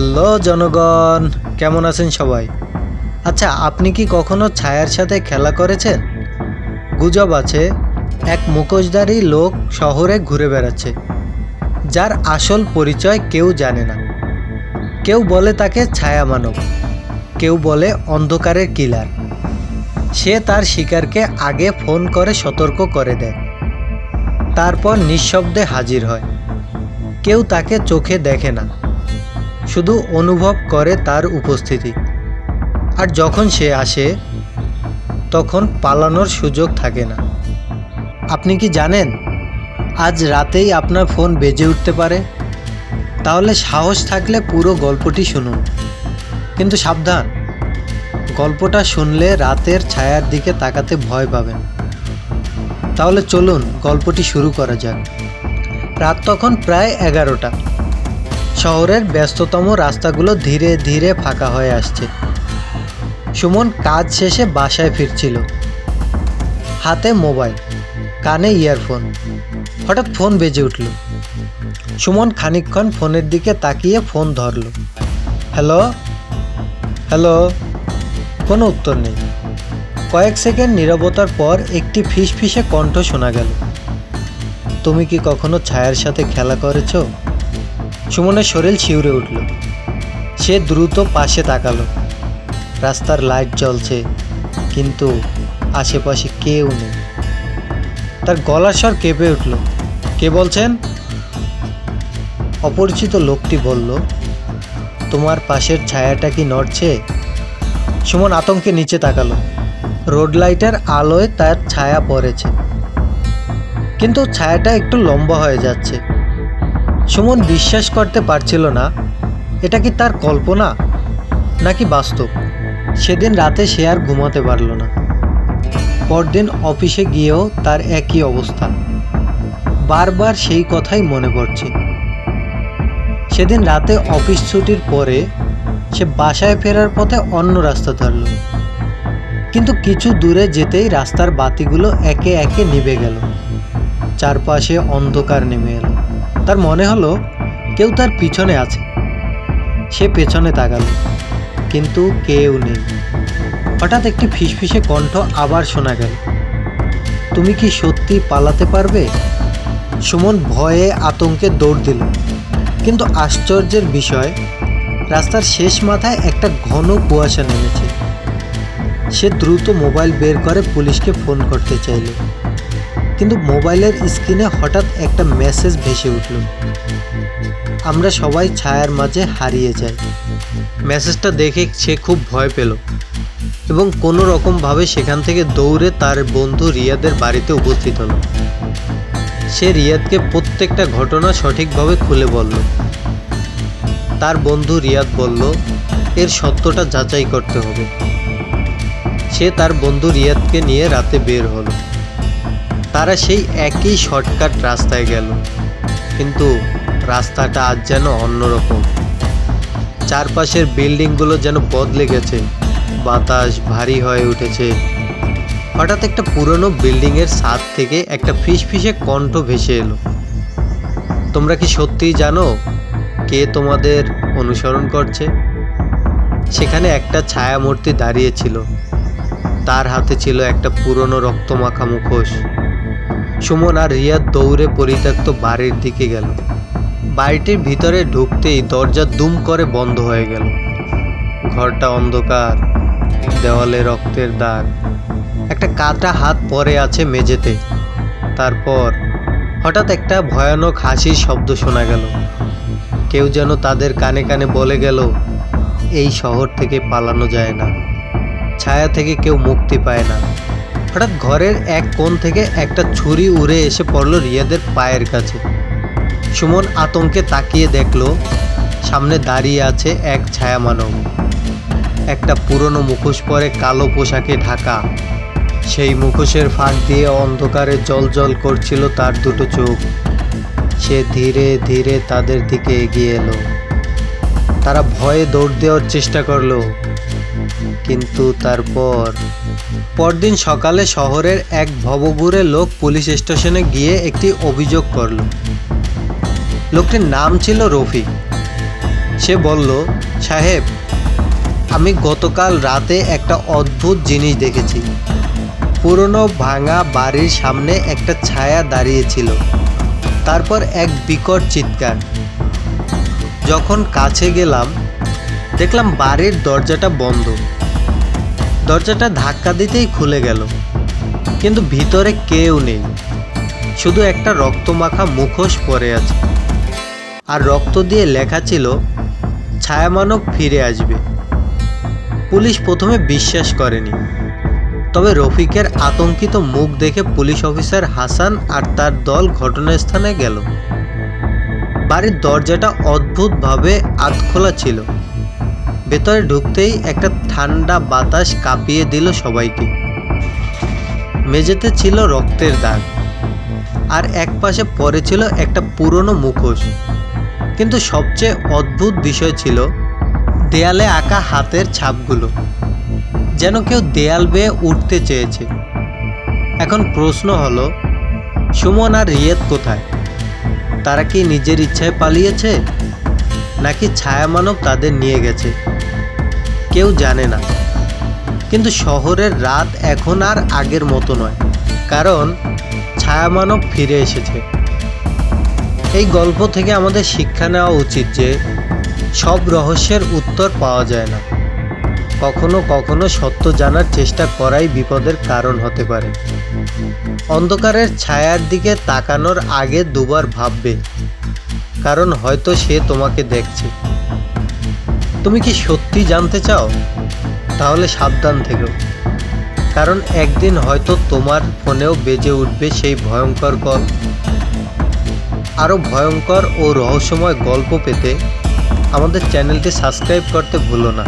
Hello জনগণ, কেমন আছেন সবাই? আচ্ছা আপনি কি কখনো ছায়ার সাথে খেলা করেছেন? গুজব আছে, এক মুখোশধারী লোক শহরে ঘুরে বেড়াচ্ছে, যার আসল পরিচয় কেউ জানে না। কেউ বলে তাকে ছায়া মানব, কেউ বলে অন্ধকারের কিলার। সে তার শিকারকে আগে ফোন করে সতর্ক করে দেয়, তারপর নিঃশব্দে হাজির হয়। কেউ তাকে চোখে দেখে না। শুধু অনুভব করে তার উপস্থিতি। আর যখন সে আসে, তখন পালানোর সুযোগ থাকে না। আপনি কি জানেন, আজ রাতেই আপনার ফোন বেজে উঠতে পারে? তাহলে সাহস থাকলে পুরো গল্পটি শুনুন। কিন্তু সাবধান, গল্পটা শুনলে রাতের ছায়ার দিকে তাকাতে ভয় পাবেন। তাহলে চলুন গল্পটি শুরু করা যাক। রাত তখন প্রায় এগারোটা। শহরের ব্যস্ততম রাস্তাগুলো ধীরে ধীরে ফাঁকা হয়ে আসছে। সুমন কাজ শেষে বাসায় ফিরছিল। হাতে মোবাইল, কানে ইয়ারফোন। হঠাৎ ফোন বেজে উঠল। সুমন খানিকক্ষণ ফোনের দিকে তাকিয়ে ফোন ধরল। হ্যালো? হ্যালো? কোনো উত্তর নেই। কয়েক সেকেন্ড নীরবতার পর একটি ফিস ফিসে কণ্ঠ শোনা গেল। তুমি কি কখনো ছায়ার সাথে খেলা করেছ? সুমনের শরীর শিউরে উঠল। সে দ্রুত পাশে তাকালো। রাস্তার লাইট জ্বলছে, কিন্তু আশেপাশে কেউ নেই। তার গলার স্বর কেঁপে উঠল। কে বলছেন? অপরিচিত লোকটি বলল, তোমার পাশের ছায়াটা কি নড়ছে? সুমন আতঙ্কে নিচে তাকালো। রোড লাইটের আলোয় তার ছায়া পড়েছে। কিন্তু ছায়াটা একটু লম্বা হয়ে যাচ্ছে। সুমন বিশ্বাস করতে পারছিল না, এটা কি তার কল্পনা নাকি বাস্তব? সেদিন রাতে সে আর ঘুমাতে পারল না। পরদিন অফিসে গিয়েও তার একই অবস্থা। বারবার সেই কথাই মনে পড়ছে। সেদিন রাতে অফিস ছুটির পরে সে বাসায় ফেরার পথে অন্য রাস্তা ধরল। কিন্তু কিছু দূরে যেতেই রাস্তার বাতিগুলো একে একে নিভে গেল। চারপাশে অন্ধকার নেমে এলো। তার মনে হলো কেউ তার পিছনে আছে। সে পেছনে তাকাল, কিন্তু কেউ নেই। হঠাৎ একটি ফিসফিসে কণ্ঠ আবার শোনা গেল, তুমি কি সত্যি পালাতে পারবে? সুমন ভয়ে আতঙ্কে দৌড় দিল, কিন্তু আশ্চর্যের বিষয়, রাস্তার শেষ মাথায় একটা ঘন কুয়াশা নেমেছে। সে দ্রুত মোবাইল বের করে পুলিশকে ফোন করতে চাইল। কিন্তু মোবাইলের স্ক্রিনে হঠাৎ একটা মেসেজ ভেসে উঠল। আমরা সবাই ছায়ার মাঝে হারিয়ে যাই। মেসেজটা দেখে সে খুব ভয় পেল এবং কোনো রকমভাবে সেখান থেকে দৌড়ে তার বন্ধু রিয়াদের বাড়িতে উপস্থিত হলো। সে রিয়াদকে প্রত্যেকটা ঘটনা সঠিকভাবে খুলে বলল। তার বন্ধু রিয়াদ বলল, এর সত্যটা যাচাই করতে হবে। সে তার বন্ধু রিয়াদকে নিয়ে রাতে বের হলো। তারা সেই একই শর্টকাট রাস্তায় গেল। কিন্তু রাস্তাটা আজ যেন অন্যরকম। চারপাশের বিল্ডিংগুলো যেন বদলে গেছে। বাতাস ভারী হয়ে উঠেছে। হঠাৎ একটা পুরনো বিল্ডিংয়ের ছাদ থেকে একটা ফিস ফিসে কণ্ঠ ভেসে এলো। তোমরা কি সত্যিই জানো কে তোমাদের অনুসরণ করছে? সেখানে একটা ছায়ামূর্তি দাঁড়িয়েছিল তার হাতে ছিল একটা পুরনো রক্তমাখা মুখোশ। সুমন আর রিয়াদ দৌড়ে পরিত্যক্ত বাড়ির দিকে গেল। বাড়িটির ভিতরে ঢুকতেই দরজা দুম করে বন্ধ হয়ে গেল। ঘরটা অন্ধকার, দেওয়ালে রক্তের দাগ। একটা কাটা হাত পরে আছে মেঝেতে। তারপর হঠাৎ একটা ভয়ানক হাসির শব্দ শোনা গেল। কেউ যেন তাদের কানে কানে বলে গেল, এই শহর থেকে পালানো যায় না। ছায়া থেকে কেউ মুক্তি পায় না। হঠাৎ ঘরের এক কোণ থেকে একটা ছুরি উড়ে এসে পড়ল রিয়াদের পায়ের কাছে। সুমন আতঙ্কে তাকিয়ে দেখল, সামনে দাঁড়িয়ে আছে এক ছায়া মানব একটা পুরনো মুখোশ পরে কালো পোশাকে ঢাকা। সেই মুখোশের ফাঁক দিয়ে অন্ধকারে জল জল করছিল তার দুটো চোখ। সে ধীরে ধীরে তাদের দিকে এগিয়ে এলো। তারা ভয়ে দৌড় দেওয়ার চেষ্টা করল, কিন্তু তারপর পরদিন সকালে শহরের এক ভবঘুরে লোক পুলিশ স্টেশনে গিয়ে একটি অভিযোগ করল। লোকটির নাম ছিল রফিক। সে বলল, সাহেব, আমি গতকাল রাতে একটা অদ্ভুত জিনিস দেখেছি। পুরনো ভাঙা বাড়ির সামনে একটা ছায়া দাঁড়িয়েছিল তারপর এক বিকট চিৎকার। যখন কাছে গেলাম, দেখলাম বাড়ির দরজাটা বন্ধ। দরজাটা ধাক্কা দিতেই খুলে গেল। কিন্তু ভিতরে কেউ নেই। শুধু একটা রক্তমাখা মুখোশ পরে আছে। আর রক্ত দিয়ে লেখা ছিল, ছায়ামানব ফিরে আসবে। পুলিশ প্রথমে বিশ্বাস করেনি। তবে রফিকের আতঙ্কিত মুখ দেখে পুলিশ অফিসার হাসান আর তার দল ঘটনাস্থানে গেল। বাড়ির দরজাটা অদ্ভুতভাবে আধখোলা ছিল। ভেতরে ঢুকতেই একটা ঠান্ডা বাতাস কাঁপিয়ে দিল সবাইকে। মেঝেতে ছিল রক্তের দাগ, আর এক পাশে পড়ে ছিল একটা পুরনো মুখোশ। কিন্তু সবচেয়ে অদ্ভুত বিষয় ছিল, দেয়ালে আঁকা হাতের ছাপগুলো, যেন কেউ দেয়াল বেয়ে উঠতে চেয়েছে। এখন প্রশ্ন হলো, সুমন আর রিয়েত কোথায়? তারা কি নিজের ইচ্ছায় পালিয়েছে, নাকি ছায়ামানব তাদের নিয়ে গেছে? কেউ জানে না। কিন্তু শহরের রাত এখন আর আগের মতো নয়, কারণ ছায়ামানব ফিরে এসেছে। এই গল্প থেকে আমাদের শিক্ষা নেওয়া উচিত যে, সব রহস্যের উত্তর পাওয়া যায় না। কখনো কখনো সত্য জানার চেষ্টা করাই বিপদের কারণ হতে পারে। অন্ধকারের ছায়ার দিকে তাকানোর আগে দুবার ভাববে, কারণ হয়তো সে তোমাকে দেখছে। তুমি কি সত্যি জানতে চাও? তাহলে সাবধান থেকো। কারণ একদিন হয়তো তোমার ফোনেও বেজে উঠবে সেই ভয়ঙ্কর কল আরও ভয়ঙ্কর ও রহস্যময় গল্প পেতে আমাদের চ্যানেলটি সাবস্ক্রাইব করতে ভুলো না।